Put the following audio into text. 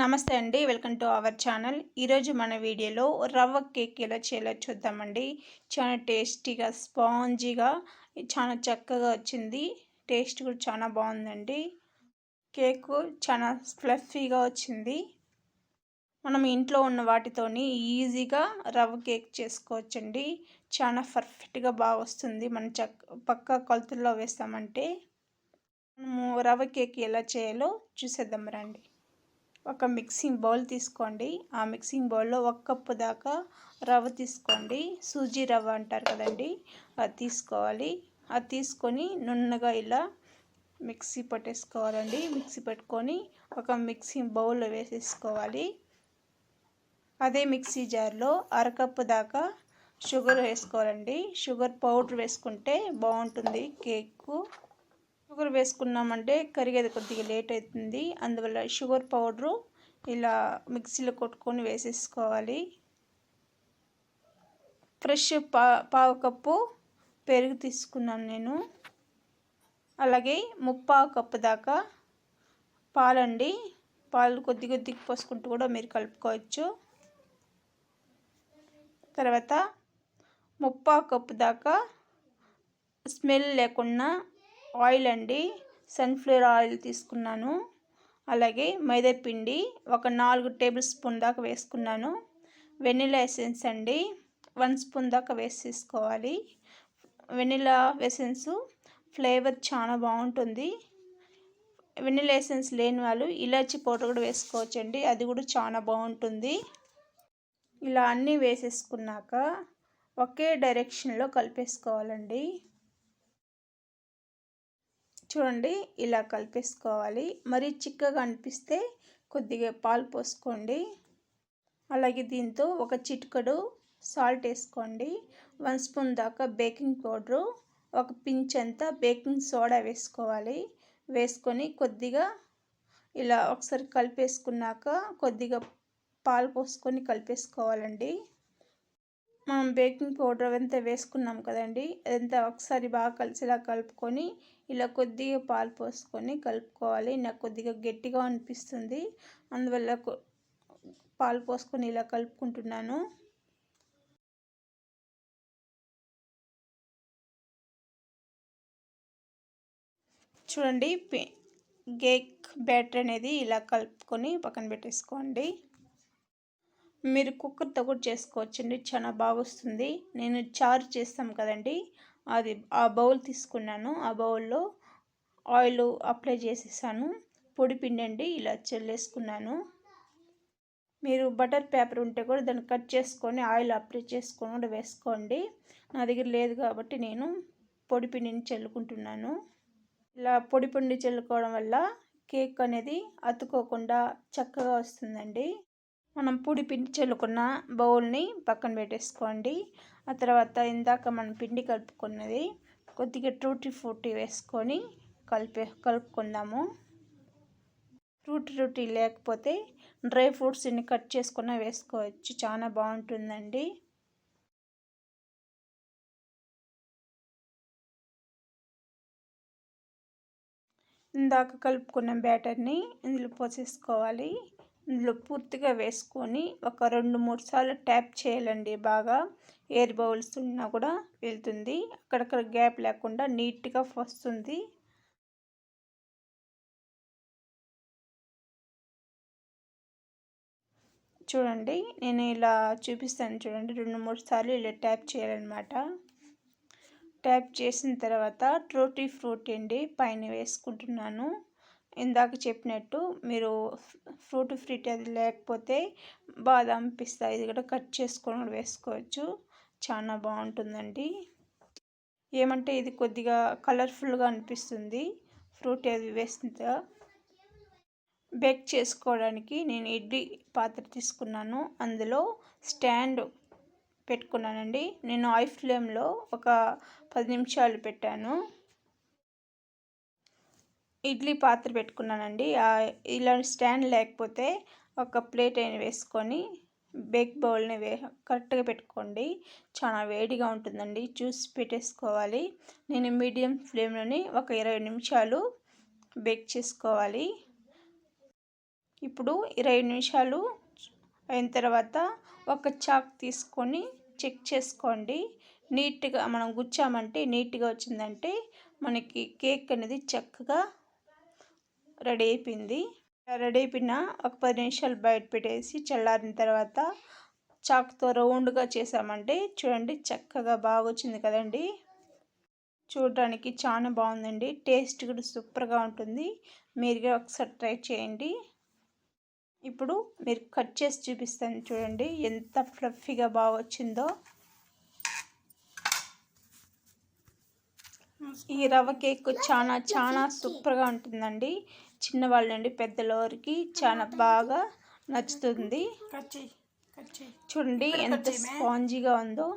నమస్తే అండి. Welcome to our channel. ఈరోజు మన వీడియోలో రవ్వ కేక్ ఎలా చేయాలో చూద్దామండి. చాలా టేస్టీగా స్పాంజీగా చాలా చక్కగా వచ్చింది. టేస్ట్ కూడా చాలా బాగుందండి. కేకు చాలా ఫ్లఫీగా వచ్చింది. మనం ఇంట్లో ఉన్న వాటితోని ఈజీగా రవ్వ కేక్ చేసుకోవచ్చండి. చాలా పర్ఫెక్ట్గా బాగా వస్తుంది. మనం చక్క పక్క కొలతల్లో వేస్తామంటే. మనము రవ్వ కేక్ ఎలా చేయాలో చూసేద్దాం రండి. ఒక మిక్సింగ్ బౌల్ తీసుకోండి. ఆ మిక్సింగ్ బౌల్లో ఒక కప్పు దాకా రవ్వ తీసుకోండి. సూజీ రవ్వ అంటారు కదండి అది తీసుకోవాలి. అది తీసుకొని నున్నగా ఇలా మిక్సీ పట్టేసుకోవాలండి. మిక్సీ పెట్టుకొని ఒక మిక్సింగ్ బౌల్లో వేసేసుకోవాలి. అదే మిక్సీ జార్లో అరకప్పు దాకా షుగర్ వేసుకోవాలండి. షుగర్ పౌడర్ వేసుకుంటే బాగుంటుంది కేకు. షుగర్ వేసుకున్నామంటే కరిగేది కొద్దిగా లేట్ అవుతుంది. అందువల్ల షుగర్ పౌడరు ఇలా మిక్సీలో కొట్టుకొని వేసేసుకోవాలి. ఫ్రెష్ పా పావు కప్పు పెరుగు తీసుకున్నాను నేను. అలాగే ముప్పావు కప్పు దాకా పాలండి. పాలు కొద్ది కొద్దిగా పోసుకుంటూ కూడా మీరు కలుపుకోవచ్చు. తర్వాత ముప్పావు కప్పు దాకా స్మెల్ లేకుండా ఆయిల్ అండి. సన్ఫ్లవర్ ఆయిల్ తీసుకున్నాను. అలాగే మైదాపిండి ఒక నాలుగు టేబుల్ స్పూన్ దాకా వేసుకున్నాను. వెనిలా ఎసెన్స్ అండి. వన్ స్పూన్ దాకా వేసేసుకోవాలి వెనిలా ఎసెన్స్ ఫ్లేవర్ చాలా బాగుంటుంది. వెనిలా ఎసెన్స్ లేని వాళ్ళు ఇలాచి పౌడర్ కూడా వేసుకోవచ్చండి. అది కూడా చాలా బాగుంటుంది. ఇలా అన్నీ వేసేసుకున్నాక ఒకే డైరెక్షన్లో కలిపేసుకోవాలండి. చూడండి ఇలా కలిపేసుకోవాలి. మరి చిక్కగా అనిపిస్తే కొద్దిగా పాలు పోసుకోండి. అలాగే దీంతో ఒక చిటికడు సాల్ట్ వేసుకోండి. వన్ స్పూన్ దాకా బేకింగ్ పౌడరు ఒక పించ్ అంతా బేకింగ్ సోడా వేసుకోవాలి. వేసుకొని కొద్దిగా ఇలా ఒకసారి కలిపేసుకున్నాక కొద్దిగా పాలు పోసుకొని కలిపేసుకోవాలండి. మనం బేకింగ్ పౌడర్ అవంతా వేసుకున్నాం కదండి అదంతా ఒకసారి బాగా కలిసిలా కలుపుకొని ఇలా కొద్దిగా పాలు పోసుకొని కలుపుకోవాలి. నాకు కొద్దిగా గట్టిగా అనిపిస్తుంది. అందువల్ల పాలు పోసుకొని ఇలా కలుపుకుంటున్నాను. చూడండి కేక్ బ్యాటర్ అనేది ఇలా కలుపుకొని పక్కన పెట్టేసుకోండి. మీరు కుక్కర్తో కూడా చేసుకోవచ్చండి చాలా బాగొస్తుంది. నేను చారు చేస్తాం కదండి అది ఆ బౌల్ తీసుకున్నాను. ఆ బౌల్లో ఆయిల్ అప్లై చేసేసాను. పొడి పిండండి అండి ఇలా చల్లేసుకున్నాను. మీరు బటర్ పేపర్ ఉంటే కూడా దాన్ని కట్ చేసుకొని ఆయిల్ అప్లై చేసుకొని కూడా వేసుకోండి. నా దగ్గర లేదు కాబట్టి నేను పొడి పిండిని చల్లుకుంటున్నాను. ఇలా పొడి పిండి చల్లుకోవడం వల్ల కేక్ అనేది అతుకోకుండా చక్కగా వస్తుందండి. మనం పొడి పిండి చల్లుకున్న బౌల్ని పక్కన పెట్టేసుకోండి. ఆ తర్వాత ఇందాక మనం పిండి కలుపుకున్నది కొద్దిగా టూటీ ఫ్రూటీ వేసుకొని కలిపే కలుపుకుందాము. టూటీ రూటీ లేకపోతే డ్రై ఫ్రూట్స్ని కట్ చేసుకున్న వేసుకోవచ్చు. చాలా బాగుంటుందండి. ఇందాక కలుపుకున్న బ్యాటర్ని ఇందులో పోసేసుకోవాలి. పూర్తిగా వేసుకొని ఒక రెండు మూడు సార్లు ట్యాప్ చేయాలండి. బాగా ఎయిర్ బౌల్స్ ఉన్నా కూడా వెళ్తుంది. అక్కడక్కడ గ్యాప్ లేకుండా నీట్గా వస్తుంది. చూడండి నేను ఇలా చూపిస్తాను చూడండి. రెండు మూడు సార్లు ఇలా ట్యాప్ చేయాలన్నమాట. ట్యాప్ చేసిన తర్వాత ట్రోటీ ఫ్రూట్ అండి పైన వేసుకుంటున్నాను. ఇందాక చెప్పినట్టు మీరు ఫ్రూట్ ఫ్రీట్ అది లేకపోతే బాదం పిస్తా ఇది కూడా కట్ చేసుకొని వేసుకోవచ్చు. చాలా బాగుంటుందండి. ఏమంటే ఇది కొద్దిగా కలర్ఫుల్గా అనిపిస్తుంది. ఫ్రూట్ అది వేస్తుందా బేక్ చేసుకోవడానికి నేను ఇడ్లీ పాత్ర తీసుకున్నాను. అందులో స్టాండ్ పెట్టుకున్నానండి. నేను ఐ ఫ్లేమ్లో ఒక పది నిమిషాలు పెట్టాను. ఇడ్లీ పాత్ర పెట్టుకున్నానండి. ఇలా స్టాండ్ లేకపోతే ఒక ప్లేట్ అయిన వేసుకొని బేక్ బౌల్ని వే కరెక్ట్గా పెట్టుకోండి. చాలా వేడిగా ఉంటుందండి. చూసి పెట్టేసుకోవాలి. నేను మీడియం ఫ్లేమ్లోని ఒక ఇరవై నిమిషాలు బేక్ చేసుకోవాలి. ఇప్పుడు ఇరవై నిమిషాలు అయిన తర్వాత ఒక చాక్ తీసుకొని చెక్ చేసుకోండి. నీట్గా మనం గుచ్చామంటే నీట్గా వచ్చిందంటే మనకి కేక్ అనేది చక్కగా రెడీ అయిపోయింది రెడీ అయిపోయిన ఒక పది నిమిషాలు బయట పెట్టేసి చల్లారిన తర్వాత చాక్తో రౌండ్గా చేసామంటే చూడండి చక్కగా బాగా వచ్చింది కదండి. చూడడానికి చాలా బాగుందండి. టేస్ట్ కూడా సూపర్గా ఉంటుంది. మీరుగా ఒకసారి ట్రై చేయండి. ఇప్పుడు మీరు కట్ చేసి చూపిస్తాను చూడండి ఎంత ఫ్లఫీగా బాగా వచ్చిందో ఈ రవ్వ కేక్ చాలా చాలా సూపర్గా ఉంటుందండి. చిన్నవాళ్ళ నుండి పెద్దల వరకు చాలా బాగా నచ్చుతుంది. చూడండి ఎంత స్పాంజీగా ఉందో.